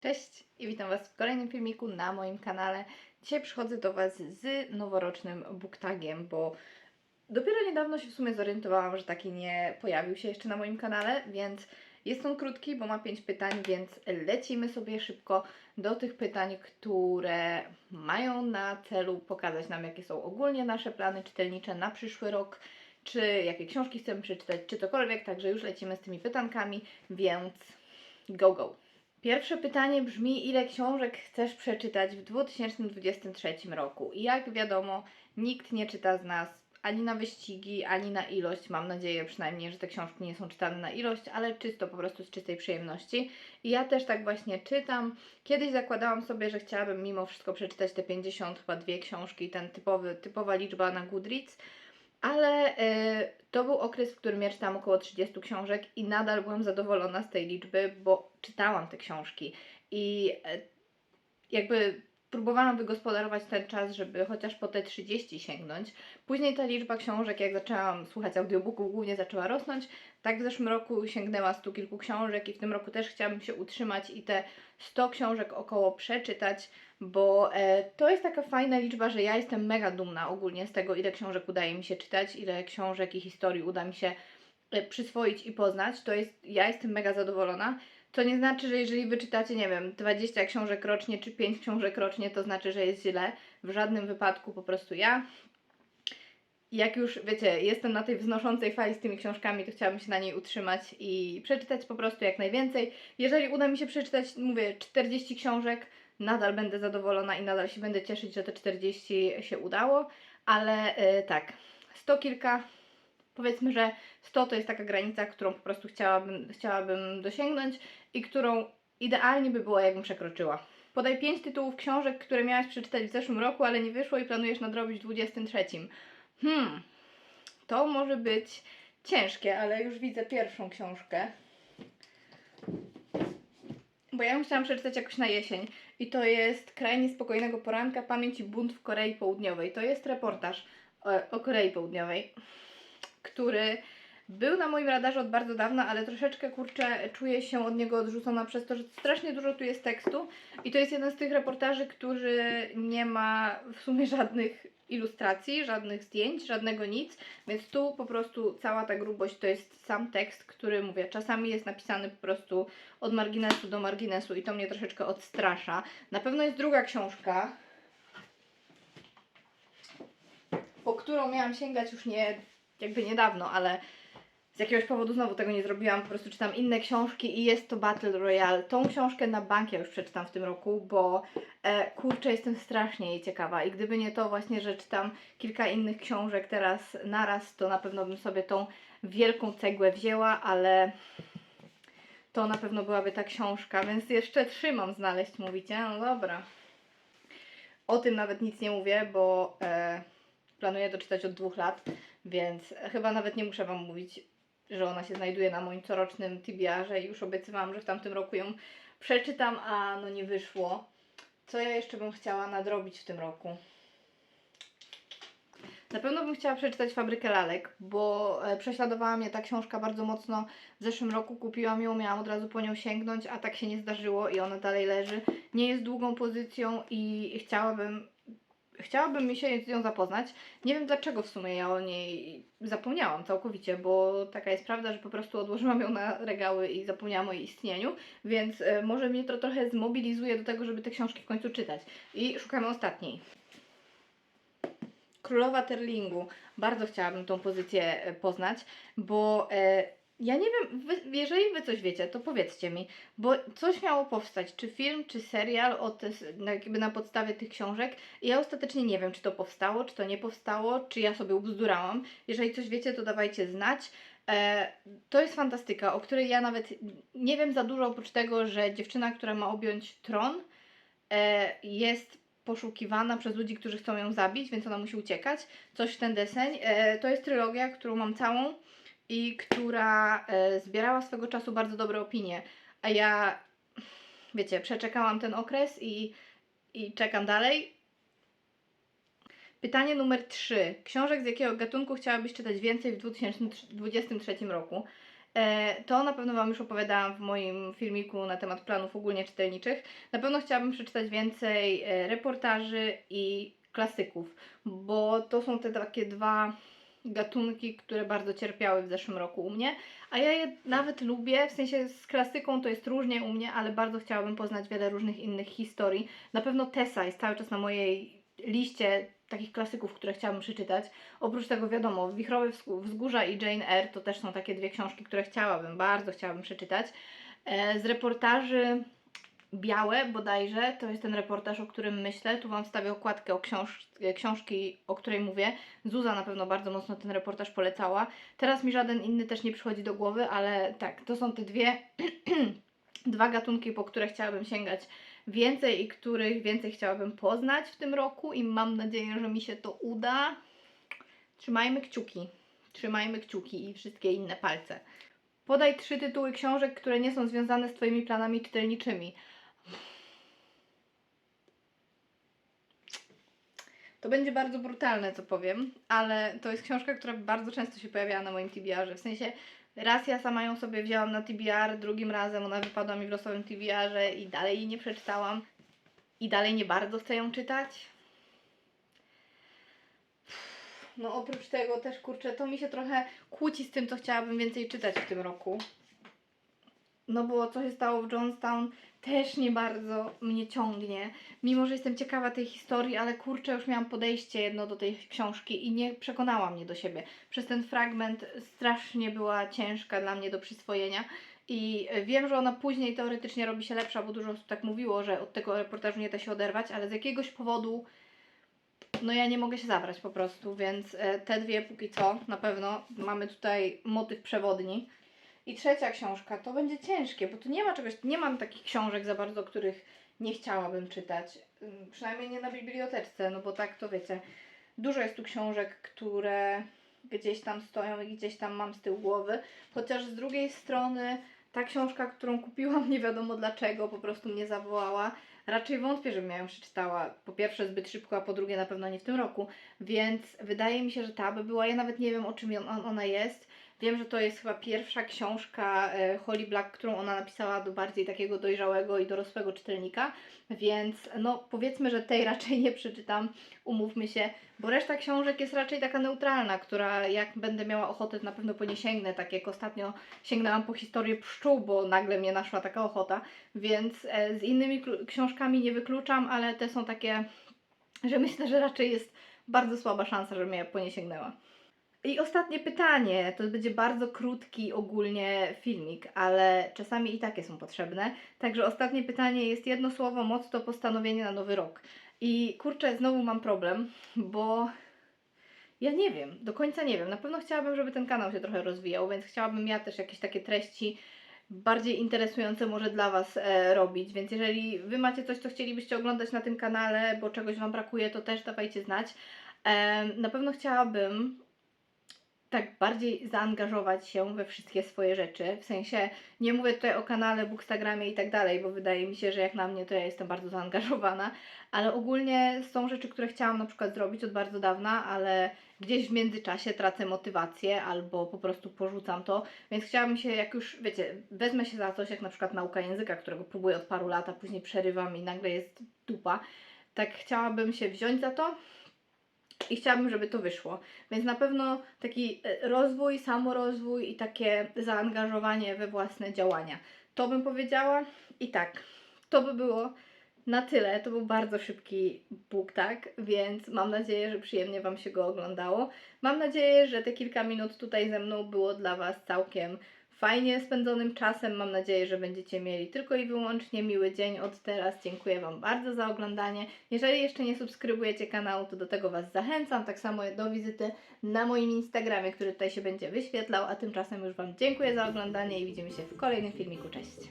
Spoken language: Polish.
Cześć i witam Was w kolejnym filmiku na moim kanale. Dzisiaj przychodzę do Was z noworocznym booktagiem, bo dopiero niedawno się w sumie zorientowałam, że taki nie pojawił się jeszcze na moim kanale, więc jest on krótki, bo ma 5 pytań, więc lecimy sobie szybko do tych pytań, które mają na celu pokazać nam, jakie są ogólnie nasze plany czytelnicze na przyszły rok, czy jakie książki chcemy przeczytać, czy cokolwiek, także już lecimy z tymi pytankami, więc go go! Pierwsze pytanie brzmi, ile książek chcesz przeczytać w 2023 roku? I jak wiadomo, nikt nie czyta z nas ani na wyścigi, ani na ilość. Mam nadzieję przynajmniej, że te książki nie są czytane na ilość, ale czysto po prostu z czystej przyjemności. I ja też tak właśnie czytam. Kiedyś zakładałam sobie, że chciałabym mimo wszystko przeczytać te 50, chyba dwie książki, ten typowy, typowa liczba na Goodreads. Ale y, to był okres, w którym ja czytałam około 30 książek i nadal byłam zadowolona z tej liczby, bo czytałam te książki. I y, jakby próbowałam wygospodarować ten czas, żeby chociaż po te 30 sięgnąć. Później ta liczba książek, jak zaczęłam słuchać audiobooków, głównie zaczęła rosnąć. Tak w zeszłym roku sięgnęła stu kilku książek i w tym roku też chciałabym się utrzymać i te 100 książek około przeczytać, bo e, to jest taka fajna liczba, że ja jestem mega dumna ogólnie z tego, ile książek udaje mi się czytać, ile książek i historii uda mi się e, przyswoić i poznać. To jest, ja jestem mega zadowolona. To nie znaczy, że jeżeli wyczytacie, nie wiem, 20 książek rocznie czy 5 książek rocznie, to znaczy, że jest źle. W żadnym wypadku po prostu ja. Jak już wiecie, jestem na tej wznoszącej fali z tymi książkami, to chciałabym się na niej utrzymać i przeczytać po prostu jak najwięcej. Jeżeli uda mi się przeczytać, mówię, 40 książek, nadal będę zadowolona i nadal się będę cieszyć, że te 40 się udało, ale yy, tak, 100 kilka, powiedzmy, że 100 to jest taka granica, którą po prostu chciałabym, chciałabym dosięgnąć i którą idealnie by było, jakbym przekroczyła. Podaj 5 tytułów książek, które miałaś przeczytać w zeszłym roku, ale nie wyszło i planujesz nadrobić w 23. Hmm, to może być ciężkie, ale już widzę pierwszą książkę. Bo ja ją chciałam przeczytać jakoś na jesień. I to jest Kraj niespokojnego poranka, pamięć i bunt w Korei Południowej. To jest reportaż o, o Korei Południowej, który był na moim radarze od bardzo dawna, ale troszeczkę kurczę czuję się od niego odrzucona przez to, że strasznie dużo tu jest tekstu. I to jest jeden z tych reportaży, który nie ma w sumie żadnych ilustracji, żadnych zdjęć, żadnego nic, więc tu po prostu cała ta grubość to jest sam tekst, który mówię, czasami jest napisany po prostu od marginesu do marginesu i to mnie troszeczkę odstrasza. Na pewno jest druga książka, po którą miałam sięgać już nie jakby niedawno, ale z jakiegoś powodu znowu tego nie zrobiłam, po prostu czytam inne książki i jest to Battle Royale. Tą książkę na bank ja już przeczytam w tym roku, bo e, kurczę, jestem strasznie jej ciekawa i gdyby nie to właśnie, że czytam kilka innych książek teraz naraz, to na pewno bym sobie tą wielką cegłę wzięła, ale to na pewno byłaby ta książka, więc jeszcze trzymam znaleźć, mówicie? No dobra. O tym nawet nic nie mówię, bo e, planuję to czytać od dwóch lat, więc chyba nawet nie muszę Wam mówić, że ona się znajduje na moim corocznym TBR-ze i już obiecywałam, że w tamtym roku ją przeczytam, a no nie wyszło. Co ja jeszcze bym chciała nadrobić w tym roku? Na pewno bym chciała przeczytać Fabrykę Lalek, bo e, prześladowała mnie ta książka bardzo mocno. W zeszłym roku kupiłam ją, miałam od razu po nią sięgnąć, a tak się nie zdarzyło i ona dalej leży. Nie jest długą pozycją i chciałabym chciałabym mi się z nią zapoznać. Nie wiem dlaczego w sumie ja o niej zapomniałam całkowicie, bo taka jest prawda, że po prostu odłożyłam ją na regały i zapomniałam o jej istnieniu, więc y, może mnie to trochę zmobilizuje do tego, żeby te książki w końcu czytać. I szukamy ostatniej. Królowa Terlingu. Bardzo chciałabym tą pozycję e, poznać, bo e, ja nie wiem, wy, jeżeli wy coś wiecie, to powiedzcie mi, bo coś miało powstać, czy film, czy serial o te, na, jakby na podstawie tych książek i ja ostatecznie nie wiem, czy to powstało, czy to nie powstało, czy ja sobie ubzdurałam. Jeżeli coś wiecie, to dawajcie znać. E, to jest fantastyka, o której ja nawet nie wiem za dużo, oprócz tego, że dziewczyna, która ma objąć tron, e, jest poszukiwana przez ludzi, którzy chcą ją zabić, więc ona musi uciekać. Coś w ten deseń. E, to jest trylogia, którą mam całą i która e, zbierała swego czasu bardzo dobre opinie, a ja, wiecie, przeczekałam ten okres i, i czekam dalej. Pytanie numer 3. Książek z jakiego gatunku chciałabyś czytać więcej w 2023 roku? E, To na pewno Wam już opowiadałam w moim filmiku na temat planów ogólnie czytelniczych. Na pewno chciałabym przeczytać więcej e, reportaży i klasyków, bo to są te takie dwa gatunki, które bardzo cierpiały w zeszłym roku u mnie, a ja je nawet lubię, w sensie z klasyką to jest różnie u mnie, ale bardzo chciałabym poznać wiele różnych innych historii. Na pewno Tessa jest cały czas na mojej liście takich klasyków, które chciałabym przeczytać. Oprócz tego wiadomo, Wichrowe Wzgó- Wzgórza i Jane Eyre to też są takie dwie książki, które chciałabym, bardzo chciałabym przeczytać. E, Z reportaży Białe bodajże, to jest ten reportaż, o którym myślę. Tu Wam wstawię okładkę o książ książki, o której mówię. Zuza na pewno bardzo mocno ten reportaż polecała. Teraz mi żaden inny też nie przychodzi do głowy, ale tak, to są te dwie, dwa gatunki, po które chciałabym sięgać więcej i których więcej chciałabym poznać w tym roku i mam nadzieję, że mi się to uda. Trzymajmy kciuki. Trzymajmy kciuki i wszystkie inne palce. Podaj trzy tytuły książek, które nie są związane z Twoimi planami czytelniczymi. To będzie bardzo brutalne, co powiem, ale to jest książka, która bardzo często się pojawiała na moim TBR-ze. W sensie, raz ja sama ją sobie wzięłam na TBR, drugim razem ona wypadła mi w losowym TBR-ze i dalej jej nie przeczytałam. I dalej nie bardzo chcę ją czytać. No oprócz tego też, kurczę, to mi się trochę kłóci z tym, co chciałabym więcej czytać w tym roku. No bo co się stało w Jonestown też nie bardzo mnie ciągnie. Mimo, że jestem ciekawa tej historii, ale kurczę, już miałam podejście jedno do tej książki i nie przekonała mnie do siebie. Przez ten fragment strasznie była ciężka dla mnie do przyswojenia. I wiem, że ona później teoretycznie robi się lepsza, bo dużo osób tak mówiło, że od tego reportażu nie da się oderwać, ale z jakiegoś powodu no ja nie mogę się zabrać po prostu, więc e, te dwie póki co na pewno mamy tutaj motyw przewodni. I trzecia książka, to będzie ciężkie, bo tu nie ma czegoś, nie mam takich książek za bardzo, których nie chciałabym czytać. Ym, Przynajmniej nie na biblioteczce, no bo tak to wiecie. Dużo jest tu książek, które gdzieś tam stoją i gdzieś tam mam z tyłu głowy. Chociaż z drugiej strony ta książka, którą kupiłam, nie wiadomo dlaczego, po prostu mnie zawołała. Raczej wątpię, żebym ja ją przeczytała. Po pierwsze zbyt szybko, a po drugie na pewno nie w tym roku. Więc wydaje mi się, że ta by była. Ja nawet nie wiem o czym on, ona jest. Wiem, że to jest chyba pierwsza książka e, Holly Black, którą ona napisała do bardziej takiego dojrzałego i dorosłego czytelnika, więc no powiedzmy, że tej raczej nie przeczytam, umówmy się, bo reszta książek jest raczej taka neutralna, która jak będę miała ochotę, na pewno po nie sięgnę, tak jak ostatnio sięgnęłam po historię pszczół, bo nagle mnie naszła taka ochota, więc e, z innymi książkami nie wykluczam, ale te są takie, że myślę, że raczej jest bardzo słaba szansa, żebym ja po nie sięgnęła. I ostatnie pytanie, to będzie bardzo krótki ogólnie filmik, ale czasami i takie są potrzebne. Także ostatnie pytanie jest jedno słowo, moc to postanowienie na nowy rok. I kurczę, znowu mam problem, bo ja nie wiem, do końca nie wiem. Na pewno chciałabym, żeby ten kanał się trochę rozwijał, więc chciałabym ja też jakieś takie treści bardziej interesujące może dla Was e, robić, więc jeżeli Wy macie coś, co chcielibyście oglądać na tym kanale, bo czegoś Wam brakuje, to też dawajcie znać. E, na pewno chciałabym tak bardziej zaangażować się we wszystkie swoje rzeczy. W sensie nie mówię tutaj o kanale, Bookstagramie i tak dalej, bo wydaje mi się, że jak na mnie to ja jestem bardzo zaangażowana, ale ogólnie są rzeczy, które chciałam na przykład zrobić od bardzo dawna, ale gdzieś w międzyczasie tracę motywację albo po prostu porzucam to, więc chciałabym się, jak już, wiecie, wezmę się za coś, jak na przykład nauka języka, którego próbuję od paru lat, a później przerywam i nagle jest dupa, tak chciałabym się wziąć za to i chciałabym, żeby to wyszło. Więc na pewno taki e, rozwój, samorozwój i takie zaangażowanie we własne działania. To bym powiedziała. I tak, to by było na tyle. To był bardzo szybki book, tak? Więc mam nadzieję, że przyjemnie Wam się go oglądało. Mam nadzieję, że te kilka minut tutaj ze mną było dla Was całkiem fajnie spędzonym czasem. Mam nadzieję, że będziecie mieli tylko i wyłącznie miły dzień od teraz. Dziękuję Wam bardzo za oglądanie. Jeżeli jeszcze nie subskrybujecie kanału, to do tego Was zachęcam. Tak samo do wizyty na moim Instagramie, który tutaj się będzie wyświetlał. A tymczasem już Wam dziękuję za oglądanie i widzimy się w kolejnym filmiku. Cześć!